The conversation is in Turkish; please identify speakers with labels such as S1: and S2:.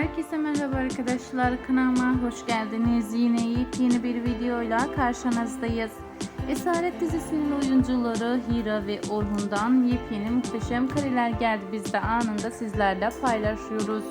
S1: Herkese merhaba arkadaşlar kanalıma hoş geldiniz. Yine yepyeni bir videoyla karşınızdayız. Esaret dizisinin oyuncuları Hira ve Orhun'dan yepyeni muhteşem kareler geldi. Biz de anında sizlerle paylaşıyoruz.